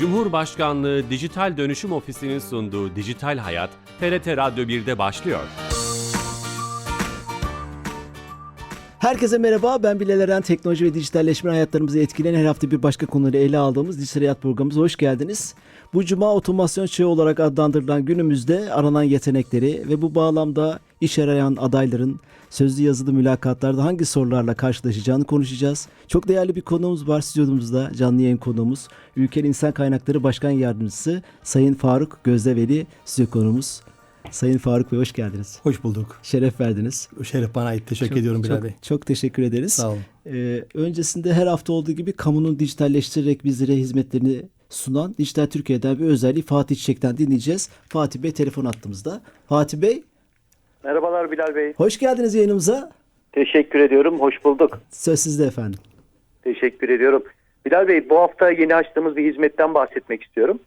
Cumhurbaşkanlığı Dijital Dönüşüm Ofisi'nin sunduğu Dijital Hayat, TRT Radyo 1'de başlıyor. Herkese merhaba. Ben Bilal Eren. Teknoloji ve dijitalleşme hayatlarımızı etkileyen her hafta bir başka konuları ele aldığımız Dijital Hayat programımıza hoş geldiniz. Bu cuma otomasyon çağı olarak adlandırılan günümüzde aranan yetenekleri ve bu bağlamda iş arayan adayların sözlü yazılı mülakatlarda hangi sorularla karşılaşacağını konuşacağız. Çok değerli bir konuğumuz var stüdyomuzda. Canlı yayın konuğumuz. Ülkenin İnsan Kaynakları Başkan Yardımcısı Sayın Faruk Gözdeveli stüdyo konuğumuz. Sayın Faruk Bey hoş geldiniz. Hoş bulduk. Şeref verdiniz. Şeref bana ait. Teşekkür Çok- ediyorum Bilal çok, Bey. Çok teşekkür ederiz. Sağ olun. Ee, öncesinde her hafta olduğu gibi kamunun dijitalleştirerek bizlere hizmetlerini sunan Dijital Türkiye'den bir özelliği Fatih Çiçek'ten dinleyeceğiz. Fatih Bey telefon attığımızda. Fatih Bey Merhabalar Bilal Bey. hoş geldiniz yayınımıza. Teşekkür ediyorum. Hoş bulduk. Söz sizde efendim. Teşekkür ediyorum. Bilal Bey bu hafta yeni açtığımız bir hizmetten bahsetmek istiyorum.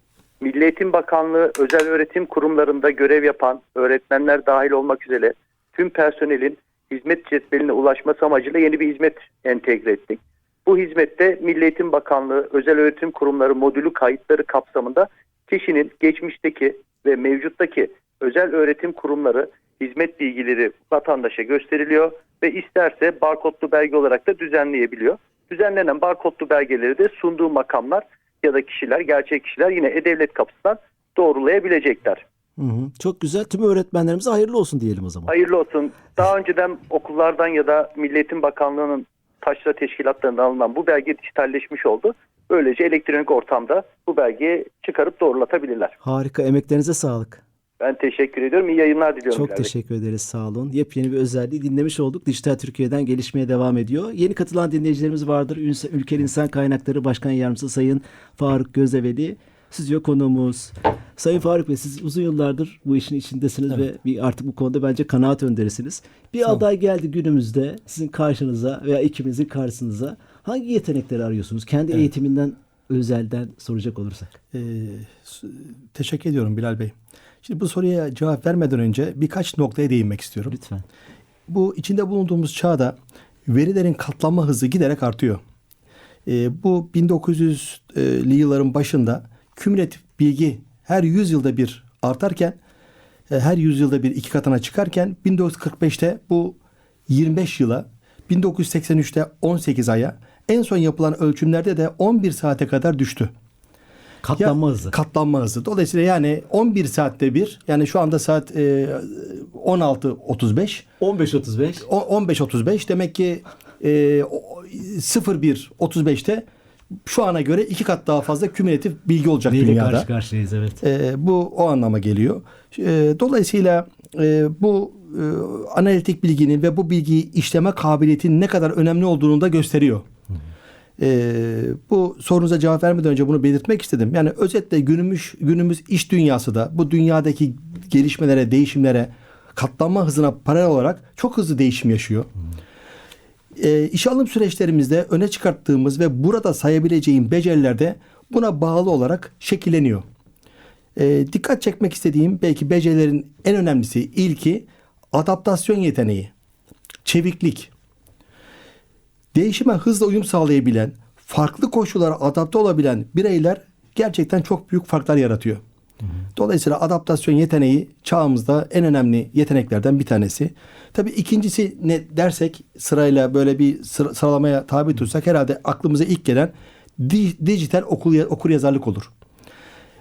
Milli Eğitim Bakanlığı özel öğretim kurumlarında görev yapan öğretmenler dahil olmak üzere tüm personelin hizmet cetveline ulaşması amacıyla yeni bir hizmet entegre ettik. Bu hizmette Milli Eğitim Bakanlığı özel öğretim kurumları modülü kayıtları kapsamında kişinin geçmişteki ve mevcuttaki özel öğretim kurumları hizmet bilgileri vatandaşa gösteriliyor ve isterse barkodlu belge olarak da düzenleyebiliyor. Düzenlenen barkodlu belgeleri de sunduğu makamlar ya da kişiler, gerçek kişiler yine E-Devlet kapısından doğrulayabilecekler. Hı hı. Çok güzel. Tüm öğretmenlerimize hayırlı olsun diyelim o zaman. Hayırlı olsun. Daha önceden okullardan ya da Milli Eğitim Bakanlığı'nın taşra teşkilatlarından alınan bu belge dijitalleşmiş oldu. Böylece elektronik ortamda bu belgeyi çıkarıp doğrulatabilirler. Harika. Emeklerinize sağlık. Ben teşekkür ediyorum. İyi yayınlar diliyorum. Çok Bey. teşekkür ederiz. Sağ olun. Yepyeni bir özelliği dinlemiş olduk. Dijital Türkiye'den gelişmeye devam ediyor. Yeni katılan dinleyicilerimiz vardır. Ülkenin İnsan Kaynakları Başkan Yardımcısı Sayın Faruk Gözeveli. Stüdyo konuğumuz. Sayın Faruk Bey siz uzun yıllardır bu işin içindesiniz ve bir artık bu konuda bence kanaat önderisiniz. Bir aday geldi günümüzde sizin karşınıza veya ekibinizin karşınıza. Hangi yetenekleri arıyorsunuz? Kendi eğitiminden özelden soracak olursak. Ee, teşekkür ediyorum Bilal Bey. Şimdi bu soruya cevap vermeden önce birkaç noktaya değinmek istiyorum. Lütfen. Bu içinde bulunduğumuz çağda verilerin katlanma hızı giderek artıyor. Ee, bu 1900'li yılların başında kümülatif bilgi her 100 yılda bir artarken e, her 100 yılda bir iki katına çıkarken 1945'te bu 25 yıla 1983'te 18 aya en son yapılan ölçümlerde de 11 saate kadar düştü. Katlanma Ya- hızı. Katlanma hızı. Dolayısıyla yani 11 saatte bir yani şu anda saat e, 16.35 15.35. o- 15.35 demek ki e, o- 01.35'te şu ana göre iki kat daha fazla kümülatif bilgi olacak Neyle dünyada. karşı karşıyayız evet. E, bu o anlama geliyor. E, dolayısıyla e, bu e, analitik bilginin ve bu bilgiyi işleme kabiliyetinin ne kadar önemli olduğunu da gösteriyor. E, bu sorunuza cevap vermeden önce bunu belirtmek istedim. Yani özetle günümüz günümüz iş dünyası da bu dünyadaki gelişmelere, değişimlere katlanma hızına paralel olarak çok hızlı değişim yaşıyor. E, işe alım süreçlerimizde öne çıkarttığımız ve burada sayabileceğim beceriler de buna bağlı olarak şekilleniyor. E, dikkat çekmek istediğim belki becerilerin en önemlisi ilki adaptasyon yeteneği, çeviklik. Değişime hızla uyum sağlayabilen, farklı koşullara adapte olabilen bireyler gerçekten çok büyük farklar yaratıyor. Dolayısıyla adaptasyon yeteneği çağımızda en önemli yeteneklerden bir tanesi. Tabii ikincisi ne dersek sırayla böyle bir sıra- sıralamaya tabi tutsak herhalde aklımıza ilk gelen di- dijital okur, okur yazarlık olur.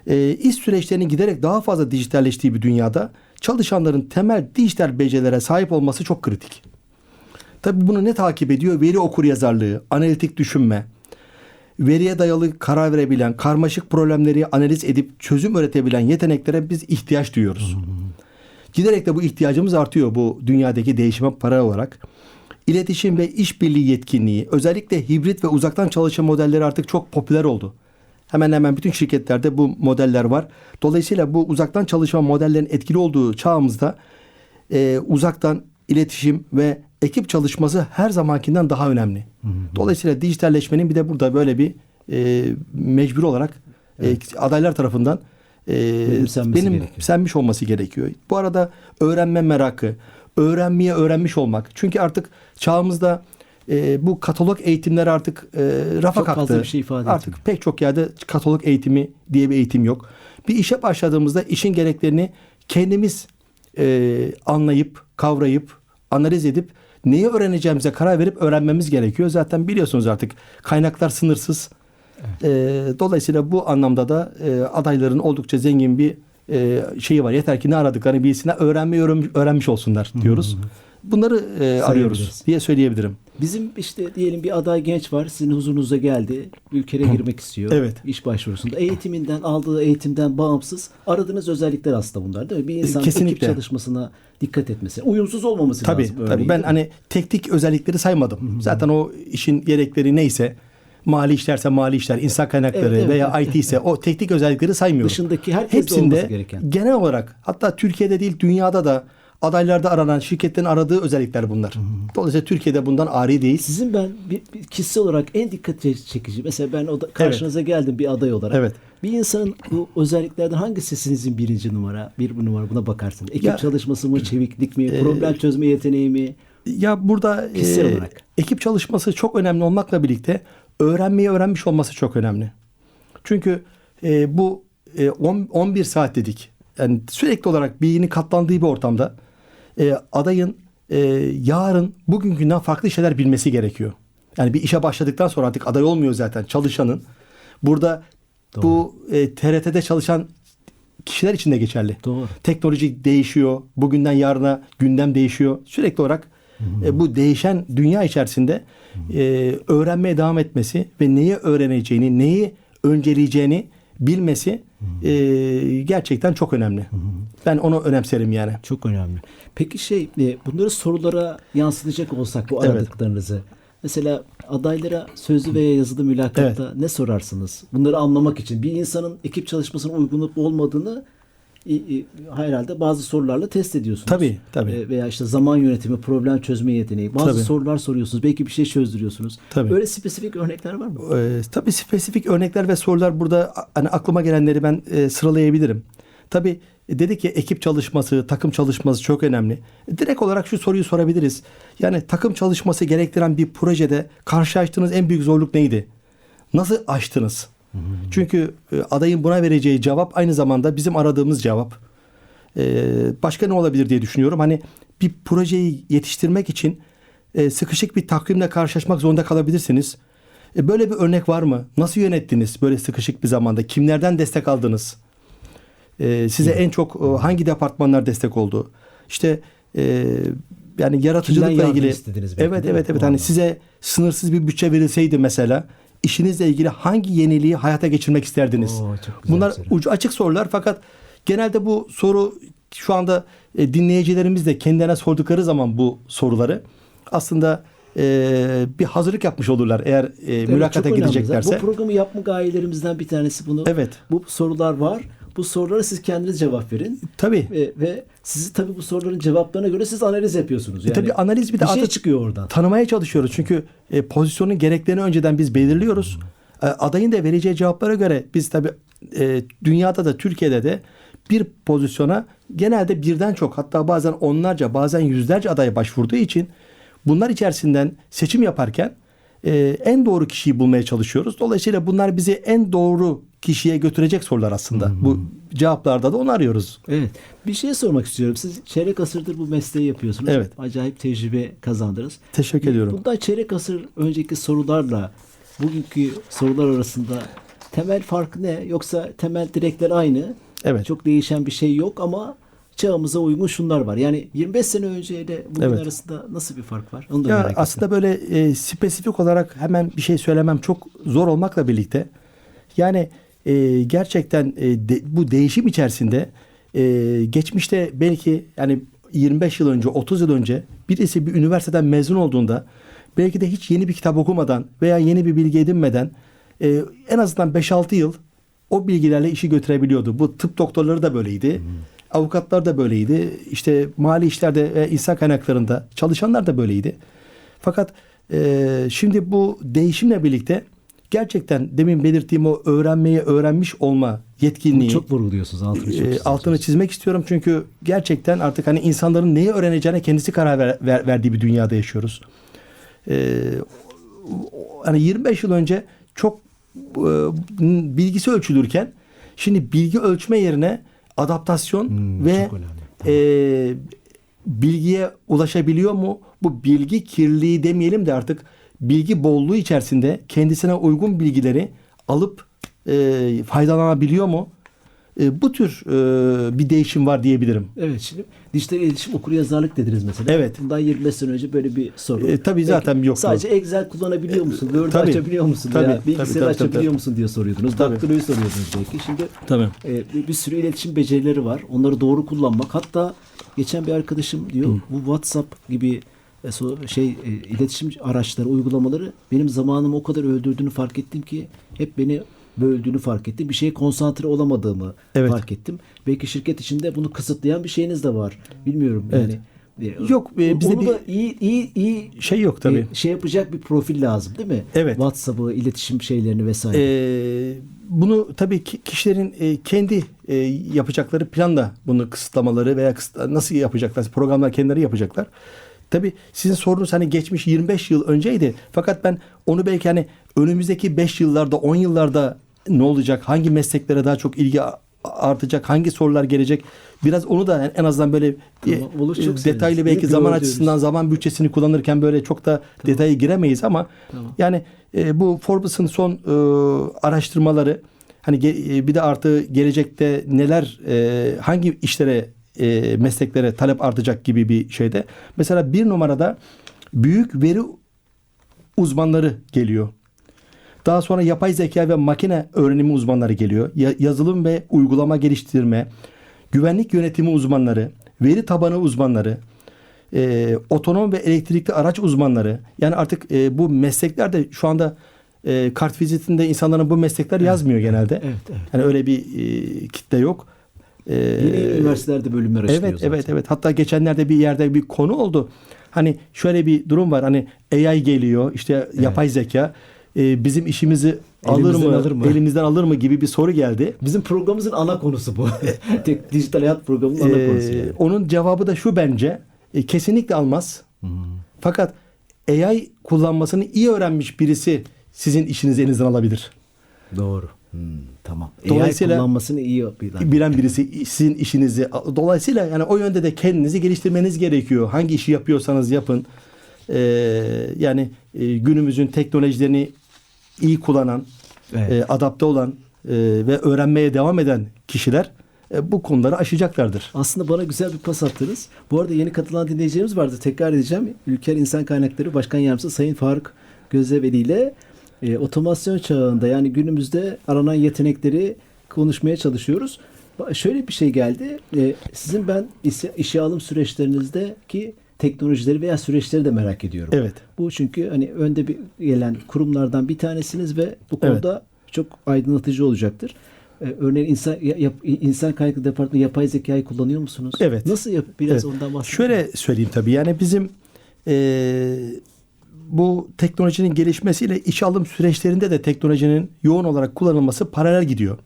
Ee, iş süreçlerinin giderek daha fazla dijitalleştiği bir dünyada çalışanların temel dijital becerilere sahip olması çok kritik. Tabii bunu ne takip ediyor? Veri okur yazarlığı, analitik düşünme, veriye dayalı karar verebilen, karmaşık problemleri analiz edip çözüm üretebilen yeteneklere biz ihtiyaç duyuyoruz. Giderek de bu ihtiyacımız artıyor bu dünyadaki değişime paralel olarak. İletişim ve işbirliği yetkinliği, özellikle hibrit ve uzaktan çalışma modelleri artık çok popüler oldu. Hemen hemen bütün şirketlerde bu modeller var. Dolayısıyla bu uzaktan çalışma modellerinin etkili olduğu çağımızda e, uzaktan iletişim ve ekip çalışması her zamankinden daha önemli. Dolayısıyla dijitalleşmenin bir de burada böyle bir e, mecbur olarak e, adaylar tarafından e, Benimsenmesi benim gerekiyor. senmiş olması gerekiyor. Bu arada öğrenme merakı, öğrenmeye öğrenmiş olmak. Çünkü artık çağımızda e, bu katalog eğitimler artık e, rafa Çok fazla kalktı. bir şey ifade artık etmiyor. pek çok yerde katalog eğitimi diye bir eğitim yok. Bir işe başladığımızda işin gereklerini kendimiz e, anlayıp, kavrayıp, analiz edip neyi öğreneceğimize karar verip öğrenmemiz gerekiyor. Zaten biliyorsunuz artık kaynaklar sınırsız. E, dolayısıyla bu anlamda da e, adayların oldukça zengin bir e, şeyi var. Yeter ki ne aradıklarını bilsinler, öğrenmeyi öğren- öğrenmiş olsunlar diyoruz. Bunları e, arıyoruz diye söyleyebilirim. Bizim işte diyelim bir aday genç var sizin huzurunuza geldi. Ülkeye girmek istiyor. Evet. İş başvurusunda. Eğitiminden aldığı eğitimden bağımsız aradığınız özellikler aslında bunlar değil mi? Bir insan ekip kesinlikle. çalışmasına dikkat etmesi. Uyumsuz olmaması Tabii lazım. tabii. örneğin, Ben hani teknik özellikleri saymadım. Zaten o işin gerekleri neyse mali işlerse mali işler, insan kaynakları Evet, evet, veya. IT ise o teknik özellikleri saymıyorum. Dışındaki herkeste olması Hepsinde gereken. genel olarak hatta Türkiye'de değil dünyada da adaylarda aranan şirketlerin aradığı özellikler bunlar. Dolayısıyla Türkiye'de bundan ari değil. Sizin ben bir, bir kişisel olarak en dikkat çekici mesela ben o da, karşınıza geldim bir aday olarak. Evet. Bir insanın bu özelliklerden hangisi sizinizin birinci numara, bir numara buna bakarsınız. Ekip Ya- çalışması mı, çeviklik mi, problem çözme yeteneği mi? Ya burada Kişisel e, olarak. ekip çalışması çok önemli olmakla birlikte öğrenmeyi öğrenmiş olması çok önemli. Çünkü e, bu e, on- 11 saat dedik. Yani sürekli olarak beyni katlandığı bir ortamda e, adayın e, yarın bugünkünden farklı şeyler bilmesi gerekiyor. Yani bir işe başladıktan sonra artık aday olmuyor zaten çalışanın. Burada bu e, TRT'de çalışan kişiler için de geçerli. Doğru. Teknoloji değişiyor. Bugünden yarına gündem değişiyor. Sürekli olarak e, bu değişen dünya içerisinde e, öğrenmeye devam etmesi ve neyi öğreneceğini, neyi önceleyeceğini bilmesi e, gerçekten çok önemli. Ben onu önemserim yani. Çok önemli. Peki şey e, bunları sorulara yansıtacak olsak bu Evet. aradıklarınızı. Mesela adaylara sözlü veya yazılı mülakatta ne sorarsınız? Bunları anlamak için bir insanın ekip çalışmasına uygun olup olmadığını herhalde bazı sorularla test ediyorsunuz. Tabii, tabii. E, veya işte zaman yönetimi, problem çözme yeteneği. Bazı Tabii. sorular soruyorsunuz. Belki bir şey çözdürüyorsunuz. Tabii. Böyle spesifik örnekler var mı? Ee, tabii spesifik örnekler ve sorular burada hani aklıma gelenleri ben e, sıralayabilirim. Tabii e, dedik ki ekip çalışması, takım çalışması çok önemli. E, Direkt olarak şu soruyu sorabiliriz. Yani takım çalışması gerektiren bir projede karşılaştığınız en büyük zorluk neydi? Nasıl aştınız? Çünkü e, adayın buna vereceği cevap aynı zamanda bizim aradığımız cevap. Ee, başka ne olabilir diye düşünüyorum. Hani bir projeyi yetiştirmek için e, sıkışık bir takvimle karşılaşmak zorunda kalabilirsiniz. E, böyle bir örnek var mı? Nasıl yönettiniz böyle sıkışık bir zamanda? Kimlerden destek aldınız? E, size en çok e, hangi departmanlar destek oldu? İşte e, yani yaratıcılıkla ilgili. evet evet evet. Hani size sınırsız bir bütçe verilseydi mesela işinizle ilgili hangi yeniliği hayata geçirmek isterdiniz? Oo, Bunlar soru. ucu açık sorular fakat genelde bu soru şu anda e, dinleyicilerimiz de kendilerine sordukları zaman bu soruları aslında e, bir hazırlık yapmış olurlar eğer e, Evet, mülakata gideceklerse. Bu programı yapma gayelerimizden bir tanesi bunu. Evet. Bu sorular var. Bu sorulara siz kendiniz cevap verin. Tabii. Ve, ve sizi tabii bu soruların cevaplarına göre siz analiz yapıyorsunuz. Yani E tabii analiz bir de şey artık çıkıyor oradan. tanımaya çalışıyoruz. Çünkü e, pozisyonun gereklerini önceden biz belirliyoruz. E, adayın da vereceği cevaplara göre biz tabii e, dünyada da Türkiye'de de bir pozisyona genelde birden çok hatta bazen onlarca bazen yüzlerce aday başvurduğu için bunlar içerisinden seçim yaparken e, en doğru kişiyi bulmaya çalışıyoruz. Dolayısıyla bunlar bizi en doğru kişiye götürecek sorular aslında. Bu cevaplarda da onu arıyoruz. Evet. Bir şey sormak istiyorum. Siz çeyrek asırdır bu mesleği yapıyorsunuz. Evet. Acayip tecrübe kazandınız. Teşekkür ediyorum. Bundan çeyrek asır önceki sorularla bugünkü sorular arasında temel fark ne? Yoksa temel direkler aynı. Evet. Çok değişen bir şey yok ama çağımıza uygun şunlar var. Yani 25 sene önceyle bugün Evet. arasında nasıl bir fark var? Onu da Ya merak ettim. aslında böyle e, spesifik olarak hemen bir şey söylemem çok zor olmakla birlikte yani e, gerçekten e, de- bu değişim içerisinde e, geçmişte belki yani 25 yıl önce 30 yıl önce birisi bir üniversiteden mezun olduğunda belki de hiç yeni bir kitap okumadan veya yeni bir bilgi edinmeden e, en azından 5-6 yıl o bilgilerle işi götürebiliyordu. Bu tıp doktorları da böyleydi. Avukatlar da böyleydi. İşte mali işlerde ve insan kaynaklarında çalışanlar da böyleydi. Fakat e, şimdi bu değişimle birlikte gerçekten demin belirttiğim o öğrenmeyi öğrenmiş olma Bunu yetkinliği çok vurguluyorsunuz. Altını çok e, altını çizmek istiyorum. Çünkü gerçekten artık hani insanların neyi öğreneceğine kendisi karar ver- ver- verdiği bir dünyada yaşıyoruz. e, hani 25 yıl önce çok e, bilgisi ölçülürken şimdi bilgi ölçme yerine adaptasyon Hmm, ve e, bilgiye ulaşabiliyor mu? Bu bilgi kirliliği demeyelim de artık bilgi bolluğu içerisinde kendisine uygun bilgileri alıp e, faydalanabiliyor mu? E, bu tür e, bir değişim var diyebilirim. Evet şimdi dijital iletişim okur yazarlık dediniz mesela. Evet. Bundan 25 sene önce böyle bir soru. E, tabii zaten yoktu. Sadece Excel kullanabiliyor musun? Word tabii. açabiliyor musun? Tabii, Veya bilgisayarı tabii, açabiliyor tabii. musun diye soruyordunuz. Tabii. Daktiloyu soruyordunuz belki. Şimdi Tabii. e, bir, sürü iletişim becerileri var. Onları doğru kullanmak. Hatta geçen bir arkadaşım diyor bu WhatsApp gibi e, şey e, iletişim araçları, uygulamaları benim zamanımı o kadar öldürdüğünü fark ettim ki hep beni böldüğünü fark ettim. Bir şeye konsantre olamadığımı Evet. fark ettim. Belki şirket içinde bunu kısıtlayan bir şeyiniz de var. Bilmiyorum yani. E, Yok, e, bizde bir- da iyi iyi iyi Şey yok tabii. e, şey yapacak bir profil lazım değil mi? Evet. WhatsApp'ı, iletişim şeylerini vesaire. Ee, bunu tabii ki kişilerin e, kendi e, yapacakları planla bunu kısıtlamaları veya kısıt- nasıl yapacaklar programlar kendileri yapacaklar. Tabii sizin sorunuz hani geçmiş 25 yıl önceydi. Fakat ben onu belki hani önümüzdeki 5 yıllarda 10 yıllarda ne olacak? Hangi mesleklere daha çok ilgi artacak? Hangi sorular gelecek? Biraz onu da en azından böyle Tamam, e, olur, çok detaylı seviniriz. belki Bunu zaman açısından zaman bütçesini kullanırken böyle çok da detaya giremeyiz ama Tamam. yani e, bu Forbes'ın son e, araştırmaları hani ge- e, bir de artı gelecekte neler e, hangi işlere e, mesleklere talep artacak gibi bir şeyde. Mesela bir numarada büyük veri uzmanları geliyor. Daha sonra yapay zeka ve makine öğrenimi uzmanları geliyor. Ya- yazılım ve uygulama geliştirme, güvenlik yönetimi uzmanları, veri tabanı uzmanları, e, otonom ve elektrikli araç uzmanları. Yani artık e, bu meslekler de şu anda e, kart vizitinde insanların bu meslekler yazmıyor genelde. Evet, evet. Yani öyle bir e, kitle yok. E, Yeni üniversitelerde bölümler açılıyor Evet zaten. evet evet. Hatta geçenlerde bir yerde bir konu oldu. Hani şöyle bir durum var. Hani AI geliyor, işte yapay zeka e, bizim işimizi alır mı, alır mı? elimizden alır mı gibi bir soru geldi. Bizim programımızın ana konusu bu. Tek dijital hayat programının ana Ee, konusu. yani. onun cevabı da şu bence. E, kesinlikle almaz. Fakat AI kullanmasını iyi öğrenmiş birisi sizin işinizi elinizden alabilir. Doğru. Hmm, tamam. Dolayısıyla- AI kullanmasını iyi bilen. Bilen birisi sizin işinizi dolayısıyla yani o yönde de kendinizi geliştirmeniz gerekiyor. Hangi işi yapıyorsanız yapın. Ee, yani e, günümüzün teknolojilerini iyi kullanan, Evet. e, adapte olan e, ve öğrenmeye devam eden kişiler e, bu konuları aşacaklardır. Aslında bana güzel bir pas attınız. Bu arada yeni katılan dinleyicilerimiz vardı. Tekrar edeceğim. Ülker İnsan Kaynakları Başkan Yardımcısı Sayın Faruk Gözeveli ile e, otomasyon çağında yani günümüzde aranan yetenekleri konuşmaya çalışıyoruz. Şöyle bir şey geldi. E, sizin ben işe, işe alım süreçlerinizdeki teknolojileri veya süreçleri de merak ediyorum. Evet. Bu çünkü hani önde bir gelen kurumlardan bir tanesiniz ve bu konuda çok aydınlatıcı olacaktır. Ee, örneğin insan ya- yap- insan kaynaklı departmanı yapay zekayı kullanıyor musunuz? Evet. Nasıl yap? Biraz Evet. ondan bahsedin. Şöyle söyleyeyim tabii yani bizim eee, bu teknolojinin gelişmesiyle iş alım süreçlerinde de teknolojinin yoğun olarak kullanılması paralel gidiyor.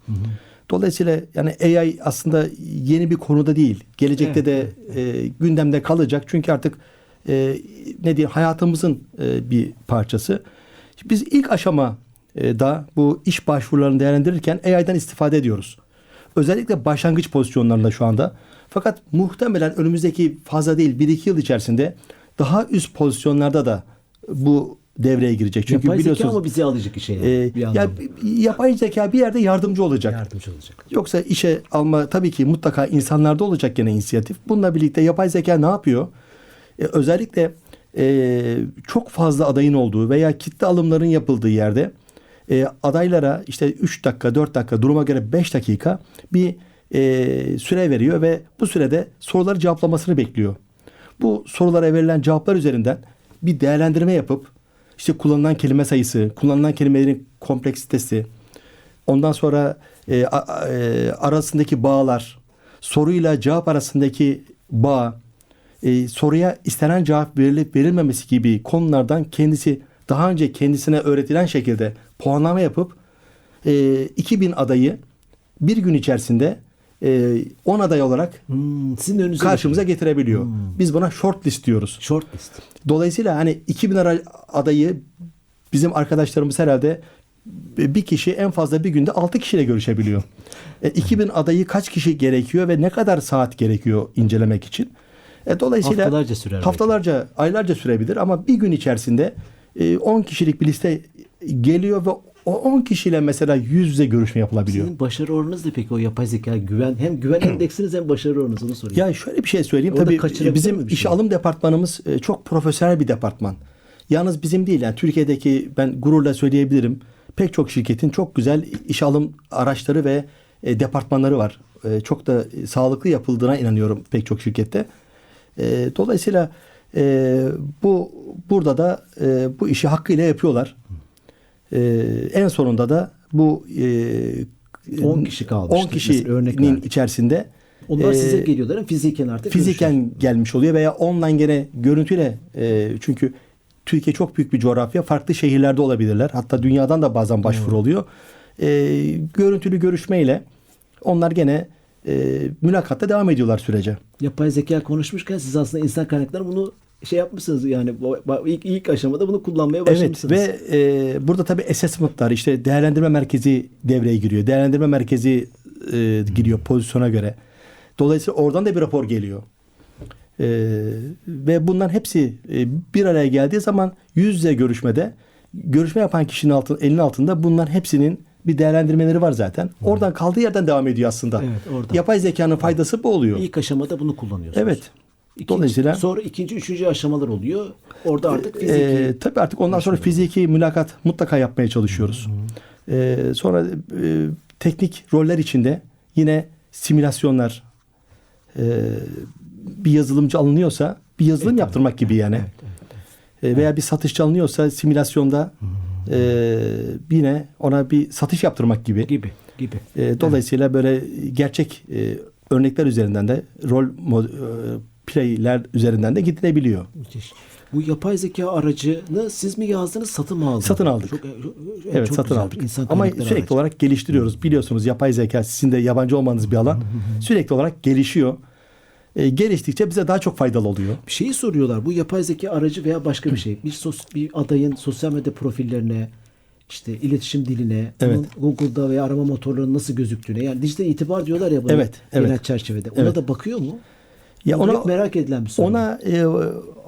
Dolayısıyla yani AI aslında yeni bir konuda değil. Gelecekte de e, gündemde kalacak. Çünkü artık e, ne diyeyim hayatımızın e, bir parçası. Biz ilk aşama e, da bu iş başvurularını değerlendirirken AI'den istifade ediyoruz. Özellikle başlangıç pozisyonlarında şu anda. Fakat muhtemelen önümüzdeki fazla değil 1-2 yıl içerisinde daha üst pozisyonlarda da bu devreye girecek. Çünkü yapay biliyorsunuz zeka ama bizi alacak işe. Yani, e, bir ya, yapay zeka bir yerde yardımcı olacak. yardımcı olacak. Yoksa işe alma tabii ki mutlaka insanlarda olacak gene inisiyatif. Bununla birlikte yapay zeka ne yapıyor? E, özellikle e, çok fazla adayın olduğu veya kitle alımların yapıldığı yerde e, adaylara işte 3 dakika 4 dakika duruma göre 5 dakika bir e, süre veriyor ve bu sürede soruları cevaplamasını bekliyor. Bu sorulara verilen cevaplar üzerinden bir değerlendirme yapıp işte kullanılan kelime sayısı, kullanılan kelimelerin kompleksitesi, Ondan sonra e, a- e, arasındaki bağlar, soruyla cevap arasındaki bağ, e, soruya istenen cevap verilip verilmemesi gibi konulardan kendisi daha önce kendisine öğretilen şekilde puanlama yapıp e, 2000 adayı bir gün içerisinde e, 10 aday olarak Hmm, sizin önünüze karşımıza getirebiliyor. Biz buna short list diyoruz. Short list. Dolayısıyla hani 2000 ara- adayı bizim arkadaşlarımız herhalde bir kişi en fazla bir günde 6 kişiyle görüşebiliyor. E, 2000 adayı kaç kişi gerekiyor ve ne kadar saat gerekiyor incelemek için? E, dolayısıyla Haftalarca sürer belki. Haftalarca, aylarca sürebilir ama bir gün içerisinde e, 10 kişilik bir liste geliyor ve o 10 kişiyle mesela yüz yüze görüşme yapılabiliyor. Sizin başarı oranınız ne peki o yapay zeka güven hem güven endeksiniz hem başarı oranınız onu sorayım. Ya şöyle bir şey söyleyeyim. Orada Tabii bizim iş şey? alım departmanımız e, çok profesyonel bir departman. Yalnız bizim değil yani Türkiye'deki ben gururla söyleyebilirim. Pek çok şirketin çok güzel iş alım araçları ve e, departmanları var. E, çok da sağlıklı yapıldığına inanıyorum pek çok şirkette. Dolayısıyla bu burada da bu işi hakkıyla yapıyorlar. E, en sonunda da bu e, 10 kişi kalmıştı 10 mesela, örnek kişinin verdim. içerisinde Onlar e, size geliyorlar fiziken artık fiziken gelmiş oluyor veya online gene görüntüyle e, çünkü Türkiye çok büyük bir coğrafya. Farklı şehirlerde olabilirler. Hatta dünyadan da bazen başvuru oluyor. E, görüntülü görüşmeyle onlar gene e, mülakatta devam ediyorlar sürece. Yapay zeka konuşmuşken siz aslında insan kaynakları bunu şey yapmışsınız yani ilk, ilk aşamada bunu kullanmaya Evet başlamışsınız. ve e, burada tabii assessment'lar işte değerlendirme merkezi devreye giriyor. Değerlendirme merkezi e, giriyor pozisyona göre. Dolayısıyla oradan da bir rapor geliyor. E, ve bunların hepsi e, bir araya geldiği zaman yüz yüze görüşmede görüşme yapan kişinin altın, elinin altında bunların hepsinin bir değerlendirmeleri var zaten. Oradan kaldığı yerden devam ediyor aslında. Evet, oradan. Yapay zekanın faydası bu oluyor. İlk aşamada bunu kullanıyorsunuz. Evet. İkinci- Dolayısıyla sonra ikinci, üçüncü aşamalar oluyor. Orada artık fiziki Ee, tabii artık ondan sonra fiziki mülakat mutlaka yapmaya çalışıyoruz. Ee, sonra e, teknik roller içinde yine simülasyonlar e, bir yazılımcı alınıyorsa bir yazılım yaptırmak gibi yani. E, veya bir satışçı alınıyorsa simülasyonda e, yine ona bir satış yaptırmak gibi. gibi gibi. E, dolayısıyla böyle gerçek e, örnekler üzerinden de rol mod- e, playler üzerinden de gidilebiliyor. Müthiş. Bu yapay zeka aracını siz mi yazdınız, satın mı aldınız? Satın aldık. Çok, çok- Evet çok satın güzel. aldık. İnsan Ama sürekli aracı. olarak geliştiriyoruz. Biliyorsunuz yapay zeka sizin de yabancı olmanız bir alan. sürekli olarak gelişiyor. E, geliştikçe bize daha çok faydalı oluyor. Bir şeyi soruyorlar. Bu yapay zeka aracı veya başka bir şey. Bir, sos, bir adayın sosyal medya profillerine, işte iletişim diline, Evet. Google'da veya arama motorlarının nasıl gözüktüğüne. Yani dijital itibar diyorlar ya buna Evet, evet. genel çerçevede. Ona Evet. da bakıyor mu? Ya ona merak edilen bir soru. ona e,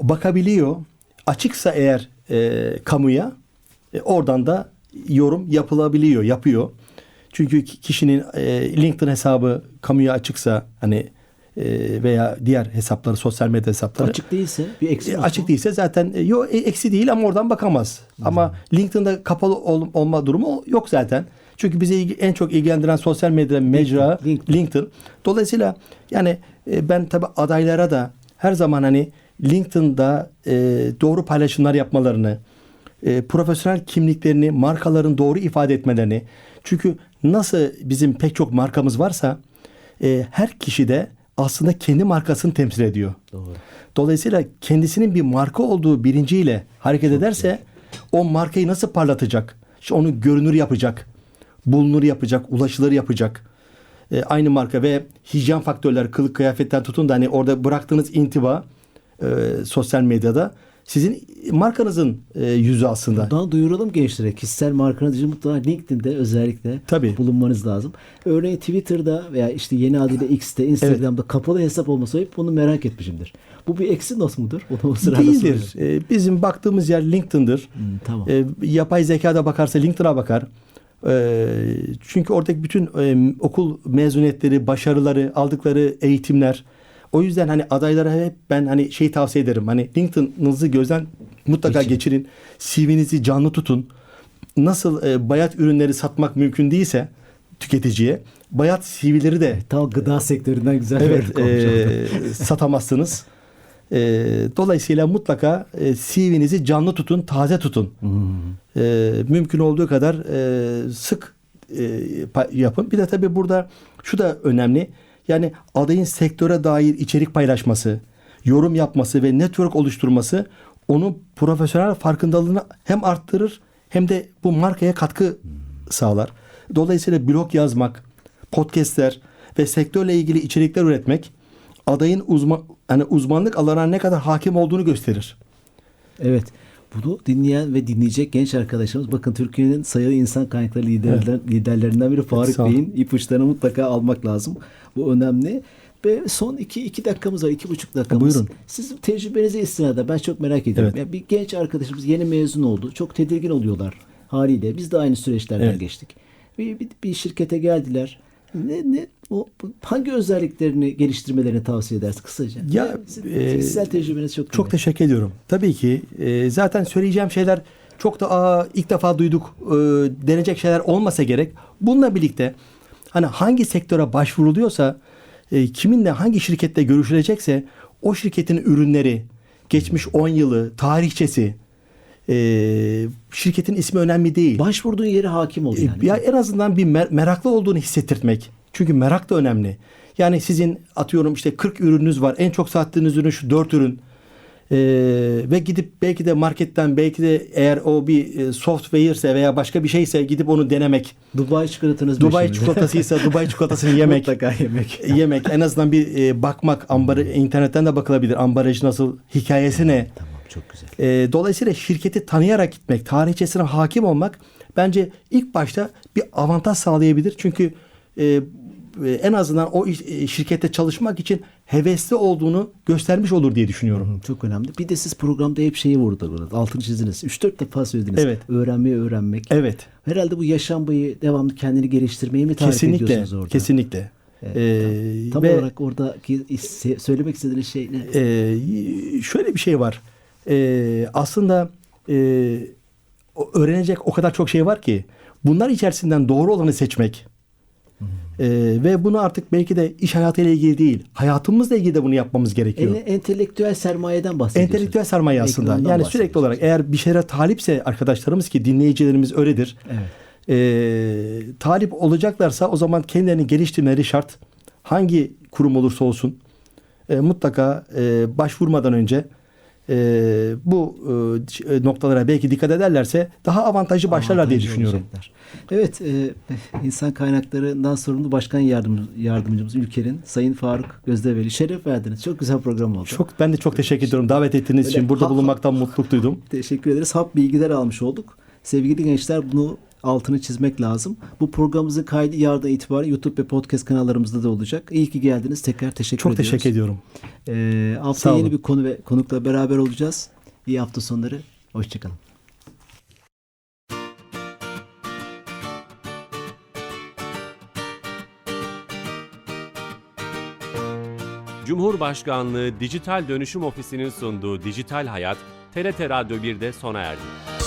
bakabiliyor. Açıksa eğer e, kamuya e, oradan da yorum yapılabiliyor, yapıyor. Çünkü ki- kişinin e, LinkedIn hesabı kamuya açıksa hani veya diğer hesapları, sosyal medya hesapları açık değilse bir eksik E, açık değilse zaten e, yok eksi değil ama oradan bakamaz. Ama LinkedIn'da kapalı ol- olma durumu yok zaten. Çünkü bizi ilgi- en çok ilgilendiren sosyal medya mecra LinkedIn. LinkedIn. Dolayısıyla yani e, ben tabi adaylara da her zaman hani LinkedIn'da e, doğru paylaşımlar yapmalarını, e, profesyonel kimliklerini, markaların doğru ifade etmelerini. Çünkü nasıl bizim pek çok markamız varsa e, her kişi de aslında kendi markasını temsil ediyor. Doğru. Dolayısıyla kendisinin bir marka olduğu bilinciyle hareket ederse o markayı nasıl parlatacak? İşte onu görünür yapacak, bulunur yapacak, ulaşılır yapacak. E, aynı marka ve hijyen faktörler, kılık kıyafetten tutun da hani orada bıraktığınız intiba e, sosyal medyada sizin markanızın e, yüzü aslında. Buradan duyuralım gençlere. Kişisel markanızı mutlaka LinkedIn'de özellikle Tabii. bulunmanız lazım. Örneğin Twitter'da veya işte yeni adıyla X'te, Instagram'da kapalı hesap olması hep bunu merak etmişimdir. Bu bir eksi not mudur? Bunu o sırada Değildir. soruyorum. E, bizim baktığımız yer LinkedIn'dir. Hmm, tamam. E, yapay zekada bakarsa LinkedIn'a bakar. E, çünkü oradaki bütün e, okul mezuniyetleri, başarıları, aldıkları eğitimler. O yüzden hani adaylara hep ben hani şey tavsiye ederim. Hani LinkedIn'ınızı gözden mutlaka Geçin. geçirin. CV'nizi canlı tutun. Nasıl e, bayat ürünleri satmak mümkün değilse tüketiciye bayat CV'leri de Tam gıda sektöründen güzel Evet, e, satamazsınız. E, dolayısıyla mutlaka e, CV'nizi canlı tutun, taze tutun. E, mümkün olduğu kadar e, sık e, yapın. Bir de tabii burada şu da önemli. Yani adayın sektöre dair içerik paylaşması, yorum yapması ve network oluşturması onun profesyonel farkındalığını hem arttırır hem de bu markaya katkı sağlar. Dolayısıyla blog yazmak, podcastler ve sektörle ilgili içerikler üretmek adayın uzman hani uzmanlık alanına ne kadar hakim olduğunu gösterir. Evet. Bunu dinleyen ve dinleyecek genç arkadaşlarımız bakın Türkiye'nin sayılı insan kaynakları liderler, liderlerinden biri Faruk olun. Bey'in ipuçlarını mutlaka almak lazım. Bu önemli. Ve son iki, iki dakikamız var. iki buçuk dakikamız. Buyurun. Sizin tecrübenize istinaden ben çok merak ediyorum. Evet. Ya bir genç arkadaşımız yeni mezun oldu. Çok tedirgin oluyorlar haliyle. Biz de aynı süreçlerden Evet. geçtik. Bir, bir, bir şirkete geldiler. Ne, ne, o, hangi özelliklerini geliştirmelerini tavsiye edersin kısaca? Ya, e, kişisel tecrübeniz çok Çok kıymetli. teşekkür ediyorum. Tabii ki e, zaten söyleyeceğim şeyler çok da aa, ilk defa duyduk e, denecek şeyler olmasa gerek. Bununla birlikte hani hangi sektöre başvuruluyorsa e, kiminle hangi şirkette görüşülecekse o şirketin ürünleri, geçmiş 10 yılı, tarihçesi, e, şirketin ismi önemli değil. Başvurduğun yere hakim ol E, yani. Ya en azından bir mer- meraklı olduğunu hissettirtmek. Çünkü merak da önemli. Yani sizin atıyorum işte 40 ürününüz var. En çok sattığınız ürün şu 4 ürün. Ee, ve gidip belki de marketten belki de eğer o bir e, software ise veya başka bir şeyse gidip onu denemek. Dubai çikolatanız Dubai çikolatasıysa Dubai çikolatasını yemek. Mutlaka yemek. yemek. En azından bir e, bakmak. Ambarı, internetten de bakılabilir. Ambalajı nasıl, hikayesi ne? Tamam çok güzel. E, dolayısıyla şirketi tanıyarak gitmek, tarihçesine hakim olmak bence ilk başta bir avantaj sağlayabilir. Çünkü e, e, en azından o e, şirkette çalışmak için hevesli olduğunu göstermiş olur diye düşünüyorum. Çok önemli. Bir de siz programda hep şeyi vurdunuz. Altını çizdiniz. 3-4 defa söylediniz. Evet. Öğrenmeyi öğrenmek. Evet. Herhalde bu yaşam boyu devamlı kendini geliştirmeyi mi tarif kesinlikle. ediyorsunuz orada? Kesinlikle. Evet, E, Tam ve, olarak oradaki söylemek istediğiniz şey ne? e, şöyle bir şey var. E, aslında e, öğrenecek o kadar çok şey var ki bunlar içerisinden doğru olanı seçmek e, ve bunu artık belki de iş hayatıyla ilgili değil hayatımızla ilgili de bunu yapmamız gerekiyor. En, entelektüel sermayeden bahsediyorsunuz. Entelektüel sermaye aslında. Ekrandan Yani sürekli olarak eğer bir şeylere talipse arkadaşlarımız ki dinleyicilerimiz öyledir. Evet. e, talip olacaklarsa o zaman kendilerini geliştirmeleri şart. Hangi kurum olursa olsun e, mutlaka e, başvurmadan önce e, bu e, noktalara belki dikkat ederlerse daha avantajlı başlarlar diye Avantajlı düşünüyorum. olacaklar. Evet, e, insan kaynaklarından sorumlu başkan yardım, yardımcımız ülkenin Sayın Faruk Gözdeveli şeref verdiniz. Çok güzel program oldu. Çok ben de çok teşekkür ediyorum davet ettiğiniz Öyle için. Burada bulunmaktan mutluluk duydum. Teşekkür ederiz. Hap bilgiler almış olduk. Sevgili gençler bunu altını çizmek lazım. Bu programımızın kaydı yarından itibaren YouTube ve podcast kanallarımızda da olacak. İyi ki geldiniz. Tekrar teşekkür Çok ediyoruz. teşekkür ediyorum. Ee, Sağ haftaya yeni bir konu ve konukla beraber olacağız. İyi hafta sonları. Hoşçakalın. Cumhurbaşkanlığı Dijital Dönüşüm Ofisi'nin sunduğu Dijital Hayat, TRT Radyo 1'de sona erdi.